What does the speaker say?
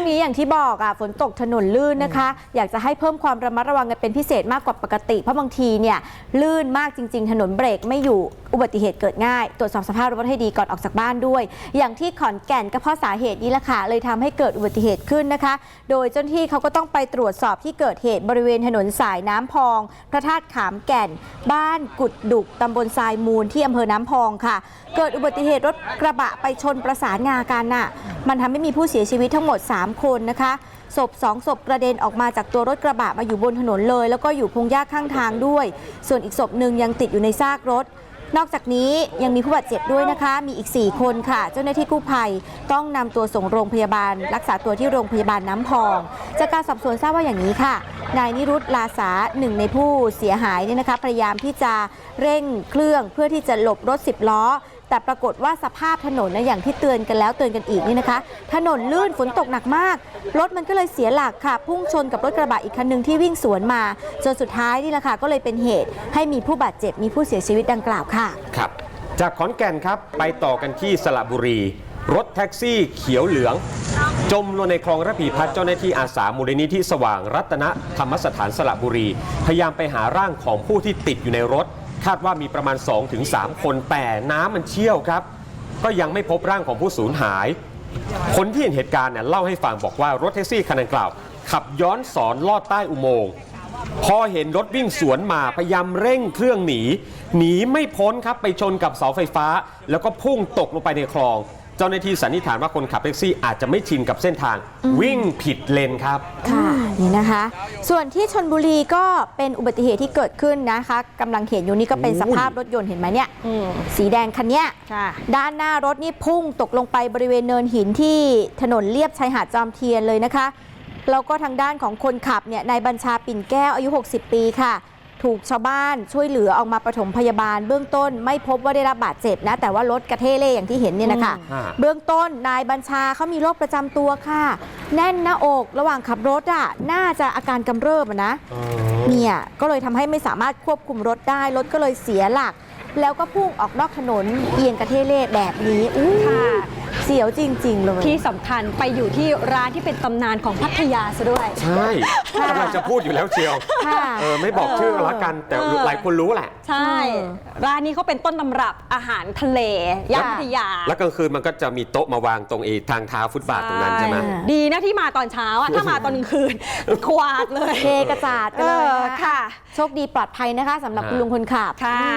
วงนี้อย่างที่บอกอะฝนตกถนนลื่นนะคะ อยากจะให้เพิ่มความระมัดระวังกันเป็นพิเศษมากกว่าปกติ เพราะบางทีเนี่ยลื่นมากจริง ๆ ถนนเบรกไม่อยู่อุบัติเหตุเกิดง่าย ตรวจสอบสภาพรถให้ดีก่อนออกจากบ้านด้วย อย่างที่ขอนแก่นก็เพราะสาเหตุนี้แหละค่ะเลยทำให้เกิดอุบัติเหตุขึ้นนะคะ โดยเจ้าหน้าที่เขาก็ต้องไปตรวจสอบที่เกิดเหตุบริเวณถนนสายน้ำพอง พระธาตุขามแก่น บ้านกุดดุกตำบลทรายมูลที่อำเภอน้ำพองค่ะ เกิดอุบัติเหตุรถกระบะไปชนประสานงากันน่ะ มันทำให้มีผู้เสียชีวิตทั้งหมด 3 คนนะคะศพสองศพกระเด็นออกมาจากตัวรถกระบะมาอยู่บนถนนเลย แล้วก็อยู่พงหญ้าข้างทางด้วย ส่วนอีกศพหนึ่งยังติดอยู่ในซากรถนอกจากนี้ยังมีผู้บาดเจ็บด้วยนะคะ มีอีก 4 คนค่ะ เจ้าหน้าที่กู้ภัยต้องนำตัวส่งโรงพยาบาล รักษาตัวที่โรงพยาบาลน้ำพอง จากการสอบสวนทราบว่าอย่างนี้ค่ะ นายนิรุตลาสาหนึ่งในผู้เสียหายเนี่ยนะคะพยายามที่จะเร่งเครื่องเพื่อที่จะหลบรถ 10 ล้อ แต่ปรากฏว่าสภาพถนนนะอย่างที่เตือนกันแล้วเตือนกันอีกนี่นะคะ ถนนลื่นฝนตกหนักมาก รถมันก็เลยเสียหลักค่ะ พุ่งชนกับรถกระบะอีกคันหนึ่งที่วิ่งสวนมา จนสุดท้ายนี่แหละค่ะก็เลยเป็นเหตุให้มีผู้บาดเจ็บมีผู้เสียชีวิตดังกล่าวค่ะ ครับ จากขอนแก่นครับไปต่อกันที่สระบุรี รถแท็กซี่เขียวเหลือง จมลงในคลองระพีพัฒน์เจ้าหน้าที่อาสามูลนิธิสว่างรัตนธรรมสถานสระบุรี พยายามไปหาร่างของผู้ที่ติดอยู่ในรถ คาดว่ามีประมาณ 2-3 คนแต่น้ำมันเชี่ยวครับ ก็ยังไม่พบร่างของผู้สูญหาย คนที่เห็นเหตุการณ์เนี่ยเล่าให้ฟังบอกว่ารถแท็กซี่คันดังกล่าว ขับย้อนสอนลอดใต้อุโมงค์พอเห็นรถวิ่งสวนมาพยายามเร่งเครื่องหนี หนีไม่พ้นครับไปชนกับเสาไฟฟ้า แล้วก็พุ่งตกลงไปในคลอง เจ้าหน้าที่สันนิษฐานว่าคนขับแท็กซี่อาจจะไม่ชินกับเส้นทาง วิ่งผิดเลนครับ ค่ะนี่นะคะ ส่วนที่ชนบุรีก็เป็นอุบัติเหตุที่เกิดขึ้นนะคะกำลังเห็นอยู่นี่ก็เป็นโอ้ยสภาพรถยนต์เห็นไหมเนี่ยสีแดงคันเนี้ยค่ะ ด้านหน้ารถนี่พุ่งตกลงไปบริเวณเนินหินที่ถนนเลียบชายหาดจอมเทียนเลยนะคะ แล้วก็ทางด้านของคนขับเนี่ยนายบัญชาปิ่นแก้วอายุ 60 ปีค่ะ ถูกชาวบ้านช่วยเหลือออกมาปฐมพยาบาล เบื้องต้นไม่พบว่าได้รับบาดเจ็บนะ แต่ว่ารถกระเทเล่อย่างที่เห็นเนี่ยนะคะอืมเบื้องต้นนายบัญชาเขามีโรคประจำตัวค่ะ แน่นหน้าอกระหว่างขับรถอะน่าจะอาการกำเริบอะนะเนี่ยก็เลยทำให้ไม่สามารถควบคุมรถได้ รถก็เลยเสียหลัก แล้วก็พุ่งออกนอกถนนเอียงกระเทเล่แบบนี้อู้ค่ะ เสียวจริง ๆ เลย ที่สำคัญไปอยู่ที่ร้านที่เป็นตำนานของพัทยาซะด้วย ใช่กำลังจะพูดอยู่แล้วเชียวค่ะเออไม่บอกชื่อกันละกันแต่เออ หลายคนรู้แหละ ใช่เออร้านนี้เขาเป็นต้นตำรับอาหารทะเลย่านค่ะพัทยาแล้วกลางคืนมันก็จะมีโต๊ะมาวางตรงเอทางเท้าฟุตบาทตรงนั้นใช่ไหมดีนะที่มาตอนเช้าอะถ้ามาตอนกลางคืนควาดเลยเทกระจาดกันเลยเออนะคะค่ะ โชคดีปลอดภัยนะคะสำหรับฮะคุณลุงคนขับ ค่ะ